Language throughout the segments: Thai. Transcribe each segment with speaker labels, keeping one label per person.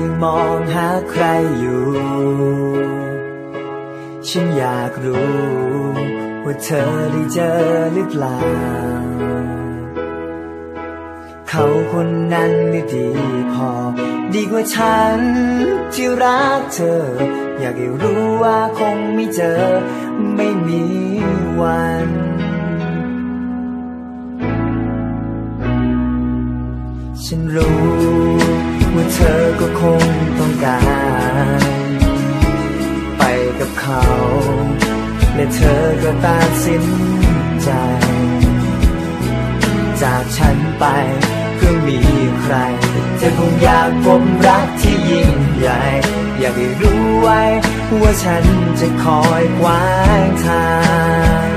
Speaker 1: ยังมองหาใครอยู่ ฉันอยากรู้ ว่าเธอได้เจอหรือเปล่า เขาคนนั้นไม่ดีพอ ดีกว่าฉันที่รักเธอ อยากให้รู้ว่าคงไม่เจอ ไม่มีวันฉันรู้ เธอก็คงต้องการ ไปกับเขา และเธอก็ตัดสินใจ จากฉันไปเพื่อมีใคร เธอคงอยากพบรักที่ยิ่งใหญ่ อยากให้รู้ไว้ว่าฉันจะคอยขวางทาง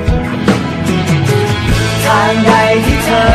Speaker 1: ทางใดที่เธอ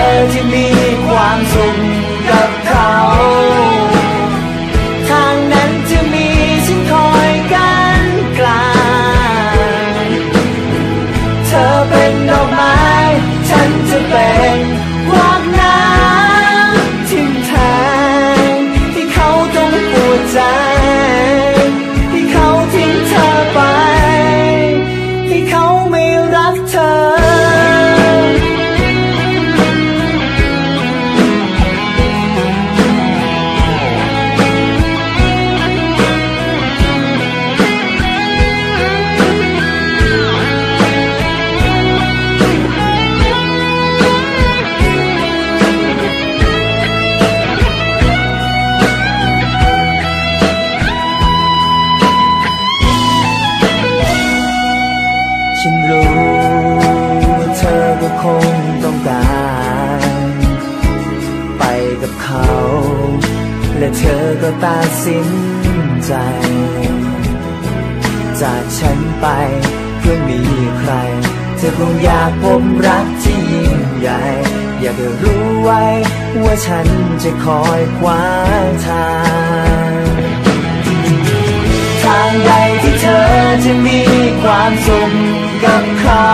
Speaker 1: ไปกับเขา และเธอก็ตัดสินใจ จากฉันไปเพื่อมีใคร เธอคงอยากพบรักที่ยิ่งใหญ่ อยากให้รู้ไว้ ว่าฉันจะคอยขวาทาง ทางใดที่เธอจะมีความสุขกับเขา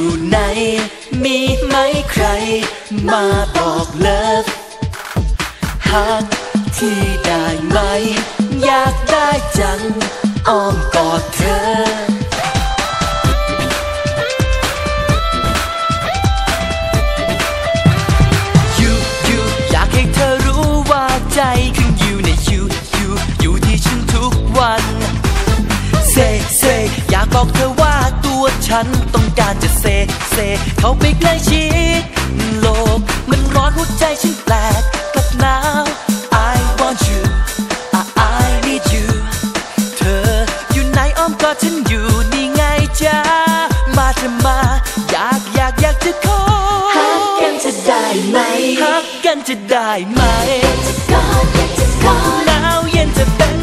Speaker 1: อยู่ไห
Speaker 2: น มีไหมใคร มาบอกเลิฟหักที่ได้ไหม อยากได้จัง อ้อมกอดเธอยูยูอยากให้เธอรู้ว่าใจขอยูในยูยูอยู่ที่ฉันทุ กวันเซเซอยากบอกเธอว่าตัวฉันต้องการจะเซ เซ เข้าไปใกล้ชิดโลก มันร้อนหัวใจฉันแปลกกับหนาว I want you I I need you เธออยู่ไหนอ้อมกอดฉันอยู่นี่ไงจ้ามาเธอมา อยากอยากอยากจะขอ
Speaker 3: หักกันจะได้ไหม
Speaker 2: หักกันจะได้ไหม
Speaker 3: จะกอดกันจะกอด
Speaker 2: หนาวเย็นจะเป็น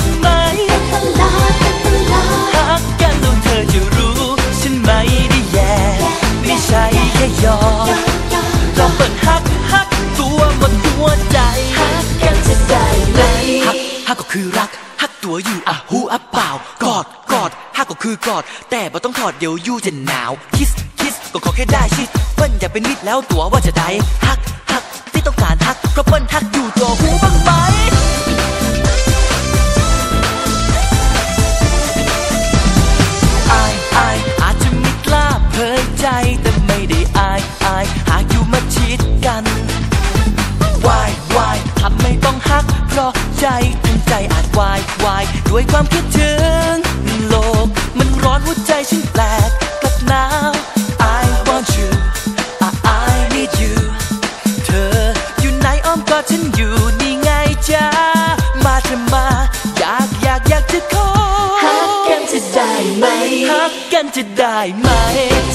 Speaker 2: ค่ยอม
Speaker 3: ยอม
Speaker 2: ลองเปิดหักหักตัวหมดหัวใจ
Speaker 3: หักกันจะได้ไหม
Speaker 2: หักหักก็คือรักหักตัวอยู่อะหูอะเปล่ากอดกอดหักก็คือกอด แต่บ่ต้องถอดเดี๋ยวยู่จะหนาวคิสคิสก็ขอแค่ได้ชิดเปิ้ลอย่าเป็นมิดแล้วตัวว่าจะได้หักหักที่ต้องการหักเพราะเปิ้ลหักอยู่ตัวหูบ้างไหม ใจอาจวายวายด้วยความคิดถึงโลก มันร้อนหัวใจฉันแปลกกับหนาว I want you I I need you เธออยู่ในอ้อมกอดฉันอยู่นี่ไงจ้ามาเธอมาอยากอยากอยากจะขอ
Speaker 3: ฮักกันจะได้ไหม
Speaker 2: ฮักกันจะได้ไหม
Speaker 3: จ